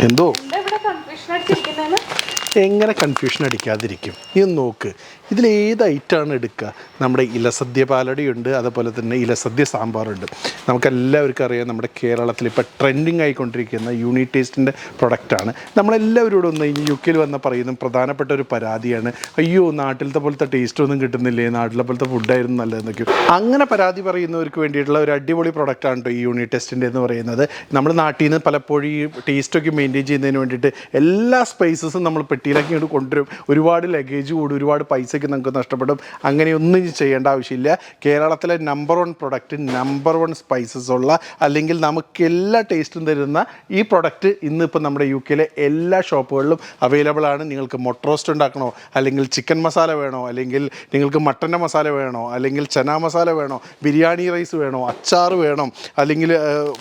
എന്തോ? എങ്ങനെ കൺഫ്യൂഷൻ അടിക്കാതിരിക്കും? ഒന്ന് നോക്ക്. ഇതിൽ ഏത് ഐറ്റമാണ് എടുക്കുക? നമ്മുടെ ഇലസദ്യ പാലടിയുണ്ട് അതുപോലെ തന്നെ ഇലസദ്യ സാമ്പാറുണ്ട്. നമുക്കെല്ലാവർക്കും അറിയാം നമ്മുടെ കേരളത്തിൽ ഇപ്പോൾ ട്രെൻഡിങ് ആയിക്കൊണ്ടിരിക്കുന്ന യൂണിറ്റ് ടേസ്റ്റിന്റെ പ്രൊഡക്റ്റാണ് നമ്മളെല്ലാവരോടും ഒന്ന് യു കെയിൽ വന്ന പറയുന്ന പ്രധാനപ്പെട്ട ഒരു പരാതിയാണ്. അയ്യോ നാട്ടിലത്തെ പോലത്തെ ടേസ്റ്റ് ഒന്നും കിട്ടുന്നില്ലേ? നാട്ടിലെ പോലത്തെ ഫുഡായിരുന്നു നല്ലതെന്നൊക്കെ. അങ്ങനെ പരാതി പറയുന്നവർക്ക് വേണ്ടിയിട്ടുള്ള ഒരു അടിപൊളി പ്രൊഡക്റ്റാണ് കേട്ടോ ഈ യൂണിറ്റ് ടെസ്റ്റിന്റെ എന്ന് പറയുന്നത്. നമ്മുടെ നാട്ടിൽ നിന്ന് പലപ്പോഴും ഈ ടേസ്റ്റൊക്കെ മെയിന്റെയിൻ ചെയ്യുന്നതിന് വേണ്ടിയിട്ട് എല്ലാ സ്പേസസും നമ്മൾ പെട്ടിയിലാക്കി ഇങ്ങോട്ട് കൊണ്ടുവരും. ഒരുപാട് ലഗേജ് കൂടും ഒരുപാട് പൈസയ്ക്ക് നമുക്ക് നഷ്ടപ്പെടും. അങ്ങനെയൊന്നും ചെയ്യേണ്ട ആവശ്യമില്ല. കേരളത്തിലെ number one product number one spices ഉള്ള അല്ലെങ്കിൽ നമുക്ക് എല്ലാ ടേസ്റ്റും തരുന്ന ഈ പ്രൊഡക്റ്റ് ഇന്നിപ്പോൾ നമ്മുടെ യു കെയിലെ എല്ലാ ഷോപ്പുകളിലും അവൈലബിൾ ആണ്. നിങ്ങൾക്ക് മൊട്ട റോസ്റ്റ് ഉണ്ടാക്കണോ? അല്ലെങ്കിൽ ചിക്കൻ മസാല വേണോ? അല്ലെങ്കിൽ നിങ്ങൾക്ക് മട്ടന്റെ മസാല വേണോ? അല്ലെങ്കിൽ ചന മസാല വേണോ? ബിരിയാണി റൈസ് വേണോ? അച്ചാർ വേണം? അല്ലെങ്കിൽ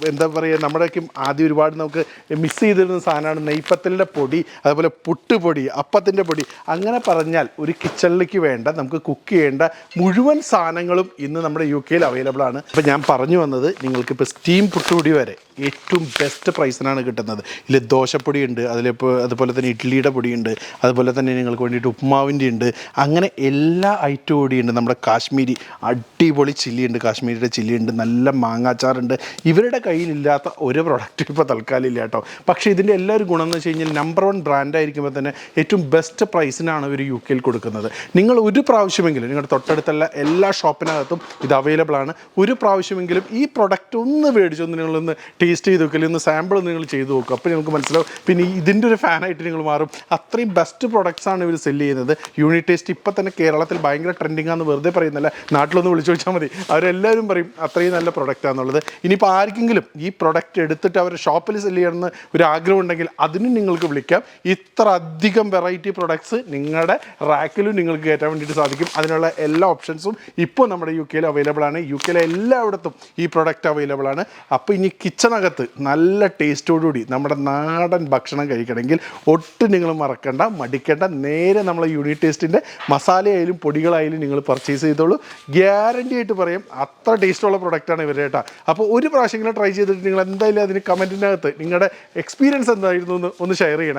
എന്താ പറയുക നമ്മുടെയൊക്കെ ആദ്യം ഒരുപാട് നമുക്ക് മിസ് ചെയ്തിരുന്ന സാധനമാണ് നെയ്പ്പത്തലിന്റെ പൊടി അതുപോലെ പുട്ടുപൊടി അപ്പത്തിന്റെ പൊടി അങ്ങനെ പറഞ്ഞാൽ ഒരു കിച്ചണിലേക്ക് വേണ്ട നമുക്ക് കുക്ക് ചെയ്യേണ്ട മുഴുവൻ സാധനങ്ങളും ഇന്ന് നമ്മുടെ യു കെയിൽ അവൈലബിൾ ആണ്. അപ്പോൾ ഞാൻ പറഞ്ഞു വന്നത് നിങ്ങൾക്കിപ്പോൾ സ്റ്റീം പുട്ടുപൊടി വരെ ഏറ്റവും ബെസ്റ്റ് പ്രൈസിനാണ് കിട്ടുന്നത്. ഇതിൽ ദോശപ്പൊടി ഉണ്ട് അതിലിപ്പോൾ അതുപോലെ തന്നെ ഇഡ്ഡലിയുടെ പൊടിയുണ്ട് അതുപോലെ തന്നെ നിങ്ങൾക്ക് വേണ്ടിയിട്ട് ഉപ്പുമാവിന്റെ ഉണ്ട്. അങ്ങനെ എല്ലാ ഐറ്റവും കൂടിയുണ്ട് നമ്മുടെ കാശ്മീരി അടിപൊളി ചില്ലി ഉണ്ട് കാശ്മീരിയുടെ ചില്ലി ഉണ്ട് നല്ല മാങ്ങാച്ചാറുണ്ട്. ഇവരുടെ കയ്യിലില്ലാത്ത ഒരു പ്രൊഡക്റ്റ് ഇപ്പോൾ തൽക്കാലം ഇല്ല കേട്ടോ. പക്ഷേ ഇതിന്റെ എല്ലാവരും ഗുണം എന്ന് കഴിഞ്ഞാൽ നമ്പർ വൺ ബ്രാൻഡ് ആയിരിക്കുമ്പോൾ തന്നെ ഏറ്റവും ബെസ്റ്റ് പ്രൈസിനാണ് ഇവർ യു കെയിൽ കൊടുക്കുന്നത്. നിങ്ങൾ ഒരു പ്രാവശ്യമെങ്കിലും നിങ്ങളുടെ തൊട്ടടുത്തുള്ള എല്ലാ ഷോപ്പിനകത്തും ഇത് അവൈലബിൾ ആണ്. ഒരു പ്രാവശ്യമെങ്കിലും ഈ പ്രൊഡക്റ്റ് ഒന്ന് മേടിച്ചൊന്ന് നിങ്ങളൊന്ന് ടേസ്റ്റ് ചെയ്ത് നോക്കുക ഒന്ന് സാമ്പിൾ നിങ്ങൾ ചെയ്ത് നോക്കുക അപ്പോൾ നിങ്ങൾക്ക് മനസ്സിലാവും. പിന്നെ ഇതിന്റെ ഒരു ഫാനായിട്ട് നിങ്ങൾ മാറും. അത്രയും ബെസ്റ്റ് പ്രൊഡക്ട്സ് ആണ് ഇവർ സെല്ല് ചെയ്യുന്നത്. യൂണിറ്റ് ടേസ്റ്റ് ഇപ്പം തന്നെ കേരളത്തിൽ ഭയങ്കര ട്രെൻഡിങ് ആണെന്ന് വെറുതെ പറയുന്നില്ല നാട്ടിലൊന്ന് വിളിച്ചു ചോദിച്ചാൽ മതി. അവരെല്ലാവരും പറയും അത്രയും നല്ല പ്രൊഡക്റ്റ് ആണെന്നുള്ളത്. ഇനിയിപ്പോൾ ആർക്കെങ്കിലും ഈ പ്രൊഡക്റ്റ് എടുത്തിട്ട് അവരുടെ ഷോപ്പിൽ സെല്ല് ചെയ്യണമെന്ന് ഒരു ആഗ്രഹം ഉണ്ടെങ്കിൽ അതിനും നിങ്ങൾക്ക് വിളിക്കാം. ഇത്ര അധികം വെറൈറ്റി പ്രൊഡക്ട്സ് നിങ്ങളുടെ റാക്കിലും നിങ്ങൾക്ക് കയറ്റാൻ വേണ്ടിയിട്ട് സാധിക്കും. അതിനുള്ള എല്ലാ ഓപ്ഷൻസും ഇപ്പോൾ നമ്മുടെ യു കെയിൽ അവൈലബിൾ ആണ്. യു കെയിലെ എല്ലായിടത്തും ഈ പ്രൊഡക്റ്റ് അവൈലബിൾ ആണ്. അപ്പോൾ ഇനി കിച്ചണകത്ത് നല്ല ടേസ്റ്റോടുകൂടി നമ്മുടെ നാടൻ ഭക്ഷണം കഴിക്കണമെങ്കിൽ ഒട്ടും നിങ്ങൾ മറക്കണ്ട മടിക്കേണ്ട. നേരെ നമ്മളെ യൂണിറ്റ് ടേസ്റ്റിന്റെ മസാലയായാലും പൊടികളായാലും നിങ്ങൾ പർച്ചേസ് ചെയ്തോളൂ. ഗ്യാരണ്ടി ആയിട്ട് പറയും അത്ര ടേസ്റ്റുള്ള പ്രൊഡക്റ്റാണ് ഇവരുടെ കേട്ടോ. അപ്പോൾ ഒരു പ്രാവശ്യമെങ്കിലും ട്രൈ ചെയ്തിട്ട് നിങ്ങൾ എന്തായാലും അതിന് കമന്റിനകത്ത് നിങ്ങളുടെ എക്സ്പീരിയൻസ് എന്തായിരുന്നു എന്ന് ഒന്ന് ഷെയർ ചെയ്യണേ.